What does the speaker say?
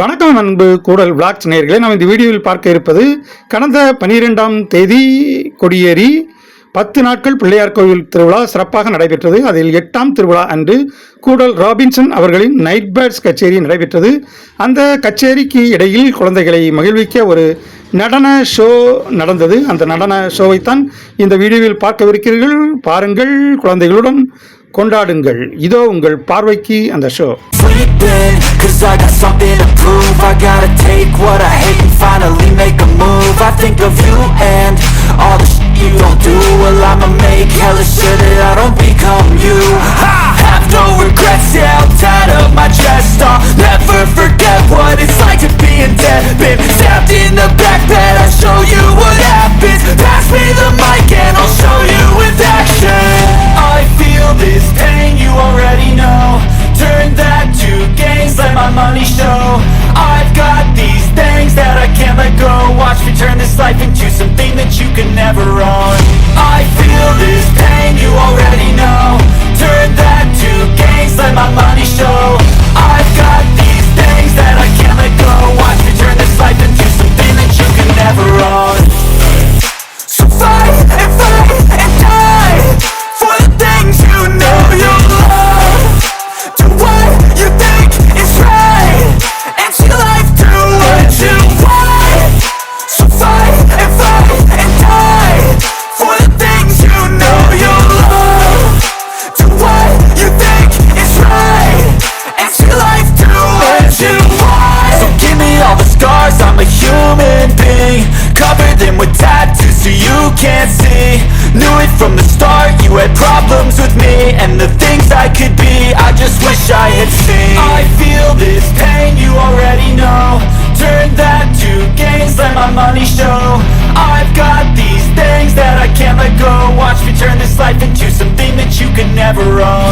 வணக்கம் அன்பு கூடல் விளாக்ஸ் நேர்களை நாம் இந்த வீடியோவில் பார்க்க இருப்பது கடந்த பனிரெண்டாம் தேதி கொடியேறி பத்து நாட்கள் பிள்ளையார் கோவில் திருவிழா சிறப்பாக நடைபெற்றது. அதில் எட்டாம் திருவிழா அன்று கூடல் ராபின்சன் அவர்களின் நைட் பேர்ட்ஸ் கச்சேரி நடைபெற்றது. அந்த கச்சேரிக்கு இடையில் குழந்தைகளை மகிழ்விக்க ஒரு நடன ஷோ நடந்தது. அந்த நடன ஷோவைத்தான் இந்த வீடியோவில் பார்க்கவிருக்கிறீர்கள். பாருங்கள் குழந்தைகளுடன் கொண்டாடுங்கள் இதோ உங்கள் பார்வைக்கு அந்த show sleeping Cause I got something to prove I gotta take what I hate and finally make a move I think of you and all the shit you don't do Well I'ma make hella sure that I don't become you I have no regrets, yeah I'll tie up my chest I'll never forget what it's like to be in debt Been stabbed in the back that never own life do what you want So give me all the scars, I'm a human being. Cover them with tattoos so you can't see. Knew it from the start, you had problems with me And the things I could be, I just wish I had seen. I feel this pain, you already know. Turn that to gains, let my money show. I've got these things that I can't let go. Watch me turn this life into something that you can never own